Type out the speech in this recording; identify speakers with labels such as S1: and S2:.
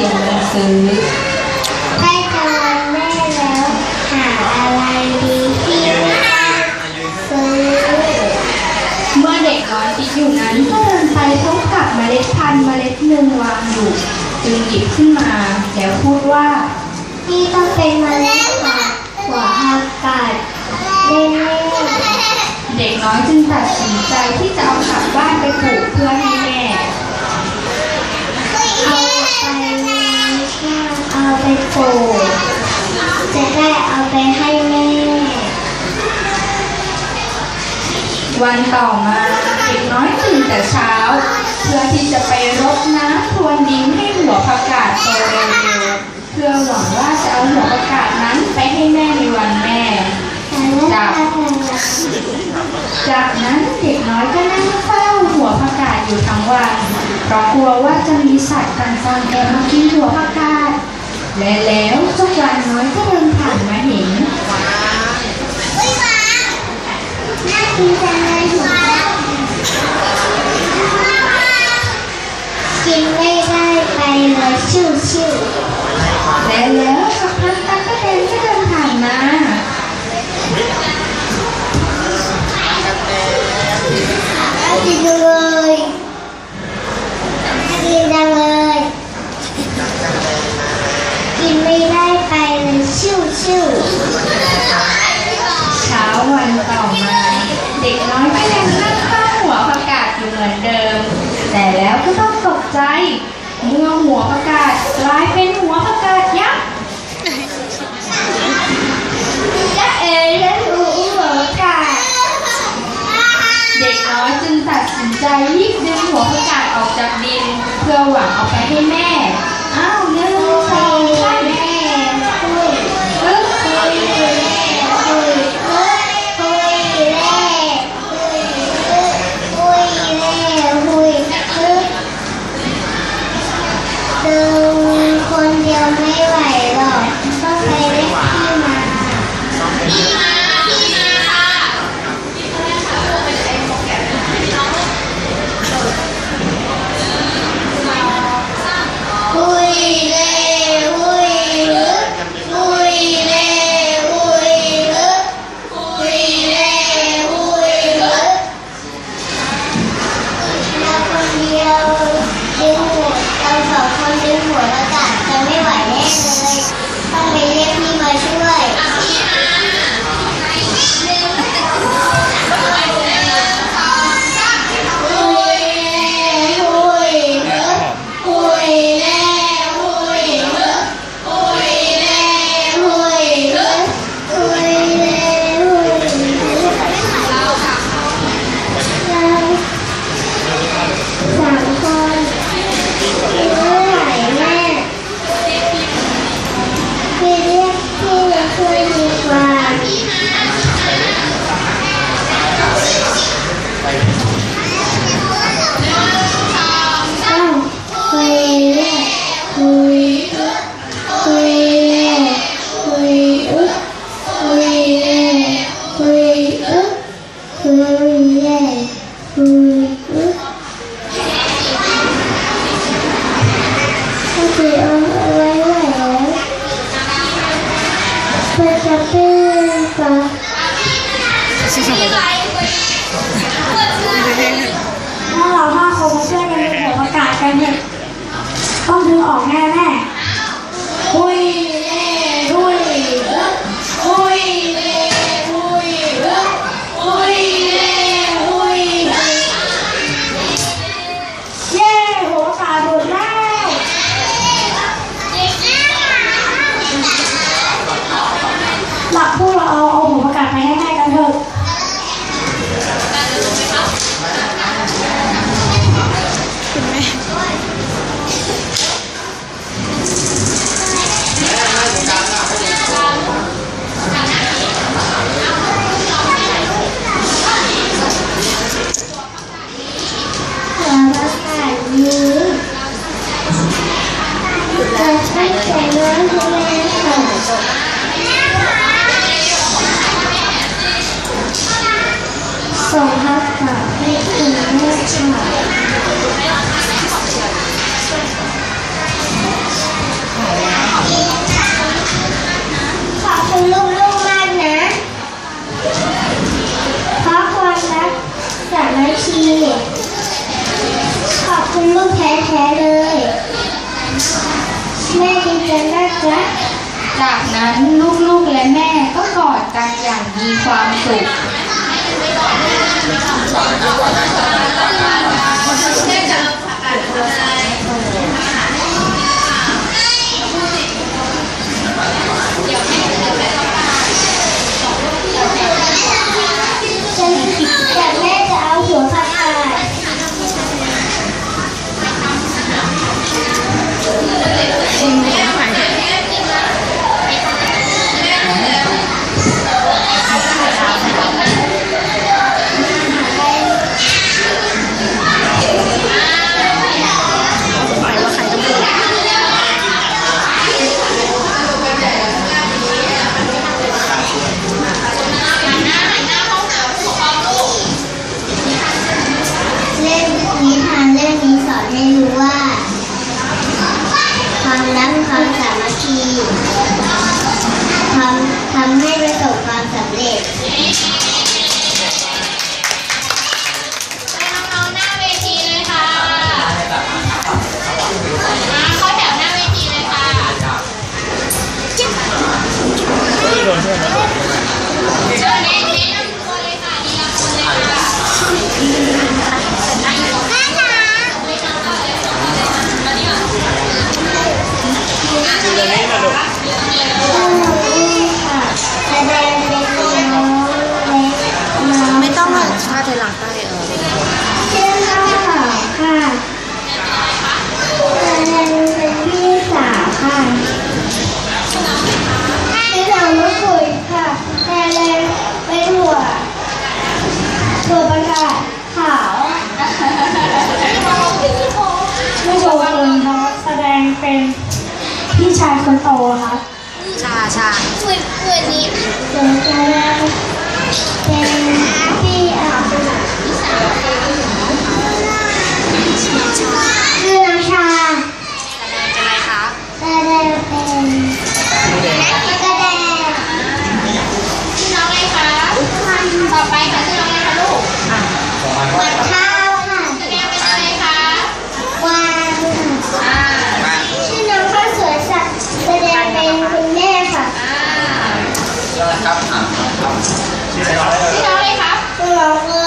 S1: สียเงินซื้อ
S2: ใกล้จะวันแม่แล้ว หาอะไรดีที่ซื้อ
S1: เมื่อเด็กน้อยคิดอยู่นั้นก็เดินไปพบกับเมล็ดพันธุ์เมล็ดหนึ่งวางอยู่ จึงหยิบขึ้นมา แล้วพูดว่า
S2: นี่ต้องเป็นเมล็ดผักหัวผักกาดแน่
S1: เด็กน้อยจึงตัดสินใจที่จะเอากลับบ้านไปปลูกเพื่อให้แม่
S2: ๆเอาไปเอา ไปปลูกจะได้เอาไปให้แม่
S1: วันต่อมาเด็กน้อยตื่นแต่เช้า เพื่อที่จะไปรดน้ำพรวนดินให้หัวผักกาดโตเร็วๆเพื่อหวังว่าจะเอาหัวผักกาดนั้นไปให้แม่ในวันแม่
S2: จาก
S1: จากนั้นเด็กน้อยก็นั่งเฝ้าหัวผักกาดอยู่ทั้งวันเพราะกลัวว่าจะมีสัตว์ต่างๆแอบมากินหัวผักกาด และแล้วเจ้าจานน้อยก็เดินผ่านมาเห็น
S2: น่ากินจังเลยหัวกินไม่ได้ไปเลยชิวชิว
S1: และแล้วสักพักตั๊กกะแตนก็เดินผ่านมา
S2: น่ากินจังเลย
S1: แต่แล้วก็ต้องตกใจ เมื่อหัวประกาศกลายเป็นหัวประกาศยักษ์
S2: ยักษ์เอ๋ยและถูหัวประกาศ
S1: เด็กน้อยจึงตัดสินใจรีบดึงหัวป
S2: ระกาศออกจาก ถ้าเราห้าคนมาช่วยกันดึงหัวประกาศกันเนี่ยต้องดึงออกแน่แน่ เล็แรกและ
S1: จากนั้นลูกๆและแม่ก็กอดกันอย่างมีความสุข
S3: อ
S2: นให้รู้ว่า ความรักความสามัคคีทำทำให้ประสบความสำเร็จ พี่ชา
S3: ยคนโตครับ
S4: ชาชา
S2: คุยคุยนี้เป็นพี่อะ
S4: ค
S2: รั
S5: บอะครับชื่ออะไรครับ
S2: ชื่ออะ
S5: ไรครับ